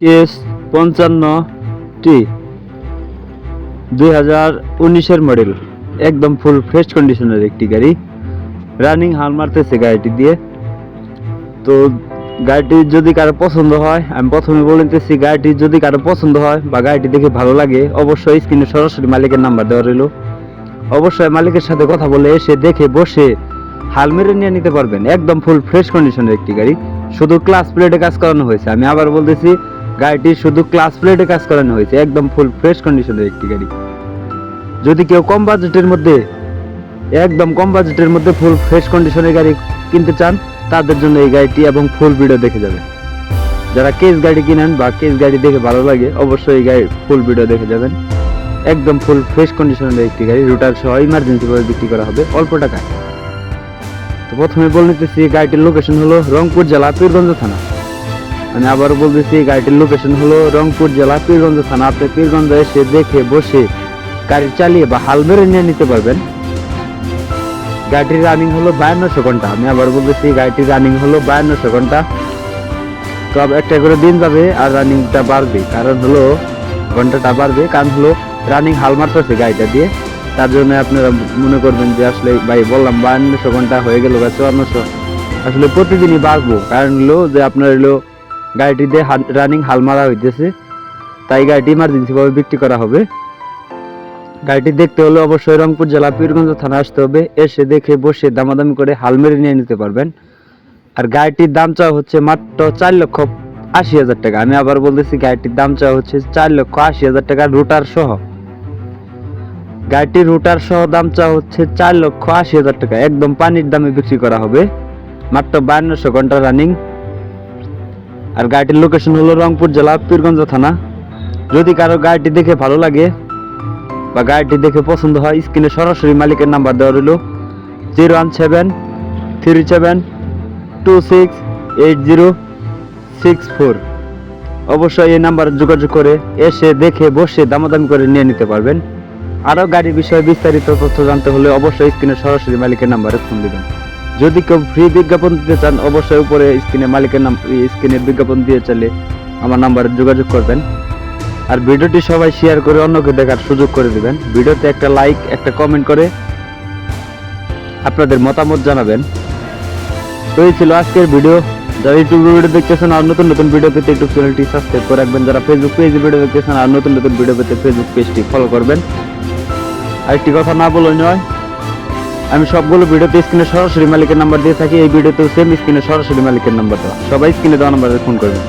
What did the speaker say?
Case পঞ্চান্ন টি দুই হাজার উনিশের মডেল একদম ফুল ফ্রেশ কন্ডিশনের একটি গাড়ি। রানিং হাল মারতেছে গাড়িটি দিয়ে। তো গাড়িটি যদি কারও পছন্দ হয়, আমি প্রথমে বলে নিতেছি গাড়িটি যদি কারও পছন্দ হয় বা গাড়িটি দেখে ভালো লাগে, অবশ্যই স্ক্রিনে সরাসরি মালিকের নাম্বার দেওয়া রইল। অবশ্যই মালিকের সাথে কথা বলে এসে দেখে বসে হাল মেরে নিয়ে নিতে পারবেন। একদম ফুল ফ্রেশ কন্ডিশনের একটি গাড়ি। শুধু ক্লাস প্লেটে কাজ করানো হয়েছে। আমি আবার বলতেছি গাড়িটি শুধু ক্লাস প্লেটে কাজ করানো হয়েছে, একদম ফুল ফ্রেশ কন্ডিশনের একটি গাড়ি। যদি কেউ কম বাজেটের মধ্যে, একদম কম বাজেটের মধ্যে ফুল ফ্রেশ কন্ডিশনের গাড়ি কিনতে চান, তাদের জন্য এই গাড়িটি এবং ফুল ভিডিও দেখে যাবেন যারা কেস গাড়ি কিনেন বা কেস গাড়ি দেখে ভালো লাগে, অবশ্যই এই গাড়ির ফুল ভিডিও দেখে যাবেন। একদম ফুল ফ্রেশ কন্ডিশনের একটি গাড়ি রুটার সহ ইমার্জেন্সি ভাবে বিক্রি করা হবে অল্প টাকায়। তো প্রথমে বলে নিতেছি, গাড়িটির লোকেশন হলো রংপুর জেলা পীরগঞ্জ থানা। আমি আবার বলতেছি, গাড়িটির লোকেশন হলো রংপুর জেলা পীরগঞ্জ থানা। আপনি পীরগঞ্জ এসে দেখে বসে গাড়ি চালিয়ে বা হাল মেরে নিয়ে নিতে পারবেন। গাড়িটির রানিং হলো বায়ান্নশো ঘণ্টা। আমি আবার বলতেছি, গাড়িটির রানিং হলো বায়ান্নশো ঘণ্টা। তো একটা করে দিন যাবে আর রানিংটা বাড়বে। কারণ হলো ঘন্টাটা বাড়বে, কারণ হলো রানিং হাল মারতেছে গাড়িটা দিয়ে। তার জন্য আপনারা মনে করবেন যে আসলে, ভাই, বললাম বায়ান্নশো ঘণ্টা হয়ে গেল বা চুয়ান্নশো। আসলে প্রতিদিনই বাড়বো। কারণ হলো যে আপনার হলো গাড়িটিতে রানিং হাল মারা হইতেছে। তাই গাড়িটি ইমার্জেন্সি ভাবে বিক্রি করা হবে। গাড়িটি দেখতে হলে অবশ্যই রংপুর জেলা পীরগঞ্জ থানা আসতে হবে। এসে দেখে বসে দামাদামি করে হাল মেরে নিয়ে নিতে পারবেন। আর গাড়িটির দাম চাওয়া হচ্ছে মাত্র চার লক্ষ আশি হাজার টাকা। আমি আবার বলতেছি, গাড়িটির দাম চাওয়া হচ্ছে চার লক্ষ আশি হাজার টাকা রুটার সহ। গাড়িটির রুটার সহ দাম চাওয়া হচ্ছে চার লক্ষ আশি হাজার টাকা। একদম পানির দামে বিক্রি করা হবে। মাত্র বায়ান্নশো ঘণ্টা রানিং আর গাড়িটির লোকেশন হলো রংপুর জেলা পীরগঞ্জ থানা। যদি কারও গাড়িটি দেখে ভালো লাগে বা গাড়িটি দেখে পছন্দ হয়, স্ক্রিনে সরাসরি মালিকের নাম্বার দেওয়া রইল zero one seven, three seven, two six, eight zero, six four. অবশ্যই এই নাম্বারে যোগাযোগ করে এসে দেখে, বসে দামাদামি করে নিয়ে নিতে পারবেন। আরও গাড়ির বিষয়ে বিস্তারিত তথ্য জানতে হলে অবশ্যই স্ক্রিনে সরাসরি মালিকের নাম্বারে ফোন দেবেন। যদি কেউ ফ্রি বিজ্ঞাপন দিতে চান, অবশ্যই উপরে স্ক্রিনে মালিকের নাম স্ক্রিনে বিজ্ঞাপন দিয়ে চলে আমার নাম্বারে যোগাযোগ করবেন। আর ভিডিওটি সবাই শেয়ার করে অন্যকে দেখার সুযোগ করে দিবেন। ভিডিওতে একটা লাইক একটা কমেন্ট করে আপনাদের মতামত জানাবেন। তো এই ছিল আজকের ভিডিও যারা ইউটিউব ভিডিও দেখতেছেন আর নতুন নতুন ভিডিও পেতে ইউটিউব চ্যানেলটি সাবস্ক্রাইব করে রাখবেন। যারা ফেসবুক পেজে ভিডিও দেখতেছেন আর নতুন নতুন ভিডিও পেতে ফেসবুক পেজটি ফলো করবেন। আরেকটি কথা না বলে নয় আমি সবগুলো ভিডিওতে স্ক্রিনে সরাসরি মালিকের নাম্বার দিয়ে থাকি, এই ভিডিওতেও সেম স্ক্রিনে সরাসরি মালিকের নাম্বার দেওয়া। সবাই স্ক্রিনে দেওয়া নাম্বারে ফোন করবেন।